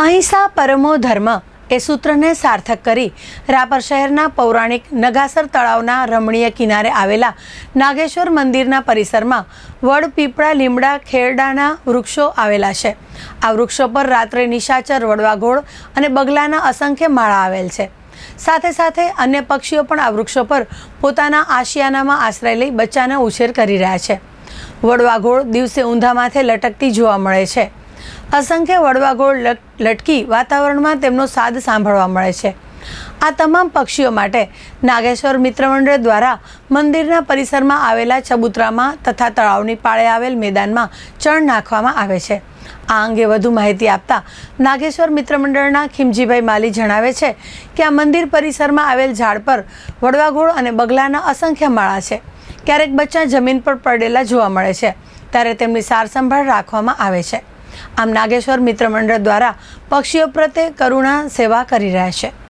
અહિંસા પરમો ધર્મ એ સૂત્રને સાર્થક કરી રાપર શહેરના પૌરાણિક નગાસર તળાવના રમણીય કિનારે આવેલા નાગેશ્વર મંદિરના પરિસરમાં વડ પીપળા લીમડા, ખેરડાના વૃક્ષો આવેલા છે. આ વૃક્ષો પર રાત્રે નિશાચર વડવાઘોળ અને બગલાના અસંખ્ય માળા આવેલ છે. સાથે સાથે અન્ય પક્ષીઓ પણ આ વૃક્ષો પર પોતાના આશિયાનામાં આશ્રય લઈ બચ્ચાના ઉછેર કરી રહ્યા છે. વડવાઘોળ દિવસે ઊંધા માથે લટકતી જોવા મળે છે. અસંખ્ય વડવાગોળ લટ- લટકી વાતાવરણમાં તેમનો સાદ સાંભળવા મળે છે. આ તમામ પક્ષીઓ માટે નાગેશ્વર મિત્ર મંડળ દ્વારા મંદિરના પરિસરમાં આવેલા ચબૂતરામાં તથા તળાવની પાળે આવેલ મેદાનમાં ચણ નાખવામાં આવે છે. આ અંગે વધુ માહિતી આપતા નાગેશ્વર મિત્ર મંડળના ખીમજીભાઈ માલી જણાવે છે કે આ મંદિર પરિસરમાં આવેલ ઝાડ પર વડવાગોળ અને બગલાના અસંખ્ય માળા છે. ક્યારેક બચ્ચા જમીન પર પડેલા જોવા મળે છે, ત્યારે તેમની સારસંભાળ રાખવામાં આવે છે. આમ નાગેશ્વર મિત્ર મંડળ દ્વારા પક્ષીઓ પ્રત્યે કરુણા સેવા કરી રહ્યા છે.